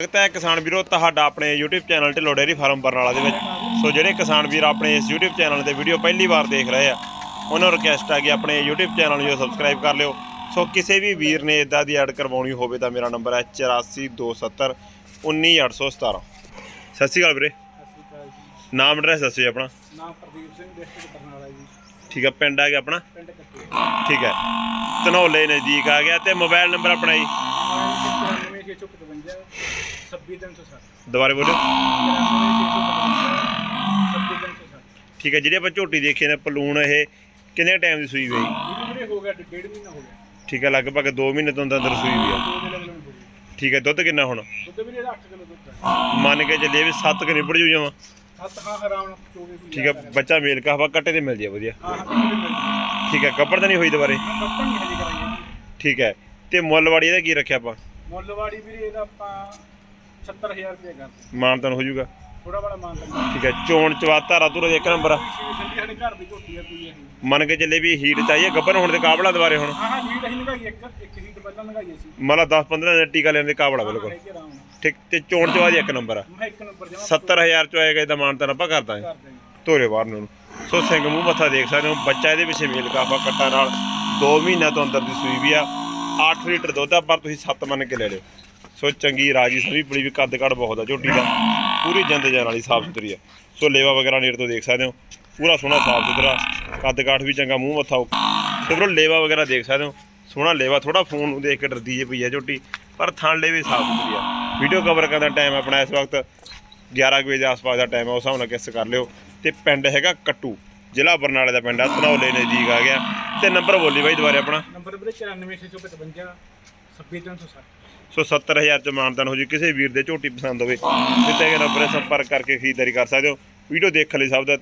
ਸਵਾਗਤ ਹੈ ਕਿਸਾਨ ਵੀਰੋ ਤੁਹਾਡਾ ਆਪਣੇ YouTube channel Dhillon dairy farm Barnala ਦੇ ਵਿੱਚ। ਸੋ ਜਿਹੜੇ ਕਿਸਾਨ ਵੀਰ ਆਪਣੇ ਇਸ YouTube ਚੈਨਲ ਤੇ ਵੀਡੀਓ ਪਹਿਲੀ ਵਾਰ ਦੇਖ ਰਹੇ ਆ ਉਹਨਾਂ ਨੂੰ ਰਿਕਵੈਸਟ ਹੈ ਕਿ ਆਪਣੇ YouTube ਚੈਨਲ ਨੂੰ ਸਬਸਕ੍ਰਾਈਬ ਕਰ ਲਿਓ। ਸੋ ਕਿਸੇ ਵੀ ਵੀਰ ਨੇ ਇਦਾਂ ਦੀ ਐਡ ਕਰਵਾਉਣੀ ਹੋਵੇ ਤਾਂ ਮੇਰਾ ਨੰਬਰ ਹੈ 8427 19817 ਸਤਿ ਸ਼੍ਰੀ ਅਕਾਲ ਵੀਰੇ ਸਤਿ ਸ਼੍ਰੀ ਅਕਾਲ ਜੀ ਨਾਮ ਐਡਰੈਸ ਦੱਸਿਓ ਜੀ ਆਪਣਾ। ਨਾਮ ਪ੍ਰਦੀਪ ਸਿੰਘ ਡਿਸਟ੍ਰਿਕਟ ਬਰਨਾਲਾ ਜੀ। ਠੀਕ ਹੈ ਪਿੰਡ ਆ ਗਿਆ ਆਪਣਾ? ਪਿੰਡ ਕੱਟੇ। ਠੀਕ ਹੈ ਧਨੌਲੇ ਨਜ਼ਦੀਕ ਆ ਗਿਆ ਤੇ ਮੋਬਾਈਲ ਨੰਬਰ ਆਪਣਾ ਜੀ 99655 26360 ਦੁਬਾਰੇ ਬੋਲਿਓ 99655 ਠੀਕ ਹੈ ਜਿਹੜੇ ਆਪਾਂ ਝੋਟੀ ਦੇਖੇ ਨੇ ਪਲੂਣ ਇਹ ਕਿੰਨੇ ਟਾਈਮ ਦੀ ਸੂਈ ਹੋਈ? ਵੀਰੇ ਹੋ ਗਿਆ ਡੇਢ ਮਹੀਨਾ ਹੋ ਗਿਆ। ਠੀਕ ਹੈ ਲਗਭਗ 2 ਮਹੀਨੇ ਤੋਂ ਅੰਦਰ ਸੂਈ ਹੋਈ ਆ। ਦੋ ਦੇ ਠੀਕ ਹੈ ਦੁੱਧ ਕਿੰਨਾ ਹੁਣ? ਦੁੱਧ ਵੀਰੇ ਦਾ 8 ਕਿਲੋ ਦੁੱਧ ਹੈ। ਮੰਨ ਕੇ ਚੱਲੀਏ ਵੀ 7 ਕਿ ਨਿਬੜ ਜੂ ਜਾਵਾਂ ਸੱਤ ਹਾਂ ਆਰਾਮ ਨਾਲ 24 ਕਿਲੋ ਠੀਕ ਹੈ ਬੱਚਾ ਮੇਲ ਕਹਵਾ ਕੱਟੇ ਤੇ ਮਿਲ ਜੇ ਵਧੀਆ। ਹਾਂ ਠੀਕ ਹੈ ਕੱਪੜ ਤਾਂ ਨਹੀਂ ਹੋਈ ਦੁਬਾਰੇ? ਨਹੀਂ ਹਜੇ ਠੀਕ ਹੈ ਤੇ ਮੁੱਲਵਾੜੀ ਇਹਦਾ ਕੀ ਰੱਖਿਆ ਆਪਾਂ? ਮੁੱਲਵਾੜੀ ਵੀਰੇ ਇਹਦਾ ਆਪਾਂ 70000 ਰੁਪਏ ਮਾਨਤਨ ਹੋ ਜਾਊਗਾ। ਥੋੜਾ ਬੜਾ ਮਾਨ ਲੈਂਦੇ ਠੀਕ ਹੈ ਚੋਣ ਚਵਾ ਧਾਰਾ ਧੁਰਾ ਇੱਕ ਨੰਬਰ ਆ। ਠੰਡੀ ਸਾਡੇ ਘਰ ਦੀ ਝੋਟੀ ਆ ਕੋਈ ਇਹ। ਮੰਨ ਕੇ ਚੱਲੇ ਵੀ ਹੀਟ ਚਾਹੀਏ ਗੱਬਰ ਹੋਣ ਦੇ ਕਾਬਲਾ ਦੁਬਾਰੇ ਹੁਣ। ਹਾਂ ਹਾਂ ਹੀਟ ਅਸੀਂ ਲਗਾਈ ਇੱਕ ਇੱਕ ਹੀਟ ਪਹਿਲਾਂ ਲਗਾਈ ਸੀ ਮਤਲਬ 10 15 ਦਿਨ ਟੀਕਾ ਲੈਣ ਦੇ ਕਾਬਲਾ ਬਿਲਕੁਲ। ਹੈਗੇ ਆਰਾਮ। ਨਾਲ ਠੀਕ ਤੇ ਚੋਣ ਚਵਾ ਦੀ ਇੱਕ ਨੰਬਰ ਆ। ਮੈਂ ਇੱਕ ਨੰਬਰ ਜਮਾ 70000 ਚ ਆਏਗਾ ਇਹਦਾ ਮਾਨਤਨ ਆਪਾਂ ਕਰ ਕਰਦੇ ਹਾਂ ਧੋਰੇ ਬਾਹਰ ਨੂੰ ਸੋ ਸਿੰਘ ਮੂੰਹ ਮੱਥਾ ਦੇਖ ਸਕਦੇ ਹੋ ਬੱਚਾ ਇਹਦੇ ਪਿੱਛੇ ਮੇਲ ਕਾਫਾ ਕੱਟਾ ਨਾਲ। 2 ਮਹੀਨਿਆਂ ਤੋਂ ਅੰਦਰ ਦੀ ਸੂਈ ਵੀ ਆ। 8 ਲੀਟਰ ਦੁੱਧ ਆ ਪਰ ਤੁਸੀਂ 7 ਮੰਨ ਕੇ ਲੈ ਲਿਓ। ਸੋ ਚੰਗੀ ਰਾਜੀ ਸਭੀ ਬੜੀ ਵੀ ਕੱਦ ਕੱਦ ਬਹੁਤ ਆ, ਝੋਟੀ ਦਾ। ਪੂਰੀ ਜਿੰਦ ਜਾਨ ਵਾਲੀ ਸਾਫ਼ ਸੁਥਰੀ ਆ। ਸੋ ਲੇਵਾ ਵਗੈਰਾ ਨੇੜ ਤੋਂ ਦੇਖ ਸਕਦੇ ਹੋ। ਪੂਰਾ ਸੋਹਣਾ ਸਾਫ਼ ਸੁਥਰਾ, ਕੱਦ ਕਾਠ ਵੀ ਚੰਗਾ, ਮੂੰਹ ਮੱਥਾ ਤੇ ਵੀਰੋ ਲੇਵਾ ਵਗੈਰਾ ਦੇਖ ਸਕਦੇ ਹੋ। ਸੋਹਣਾ ਲੇਵਾ ਥੋੜਾ ਫੋਨ ਨੂੰ ਦੇਖ ਕੇ ਡਰਦੀ ਜੇ ਪਈ ਆ ਝੋਟੀ, ਪਰ ਥਣ ਲੇਵੇ ਸਾਫ਼ ਸੁਥਰੀ ਆ। ਵੀਡੀਓ ਕਵਰ ਕਰਨ ਦਾ ਟਾਈਮ ਆਪਣਾ ਇਸ ਵਕਤ 11 ਕੁ ਵਜੇ ਦੇ ਆਸ-ਪਾਸ ਦਾ ਟਾਈਮ ਹੈ ਉਸ ਹਿਸਾਬ ਨਾਲ ਕਿਸ ਕਰ ਲਿਓ। ਤੇ ਪਿੰਡ ਹੈਗਾ ਕੱਟੂ, ਜ਼ਿਲ੍ਹਾ ਬਰਨਾਲੇ ਦਾ ਪਿੰਡ ਆ। ਧਨੌਲੇ ਨਜ਼ਦੀਕ ਆ ਗਿਆ। ਤੇ ਨੰਬਰ ਬੋਲੀ ਬਾਈ ਦੁਬਾਰੇ ਆਪਣਾ। ਨੰਬਰ ਵੀਰੇ 94655 26360 ਸੋ 70000 ਚ ਮਾਨਦਾਨ ਹੋ ਜੀ। ਕਿਸੇ ਵੀਰ ਦੇ ਝੋਟੀ ਪਸੰਦ ਹੋਵੇ ਦਿੱਤੇ ਗਏ ਨੰਬਰ 'ਤੇ ਸੰਪਰਕ ਕਰਕੇ ਖਰੀਦਦਾਰੀ ਕਰ ਸਕਦੇ ਹੋ। ਵੀਡੀਓ ਦੇਖਣ ਲਈ ਸਭ ਦਾ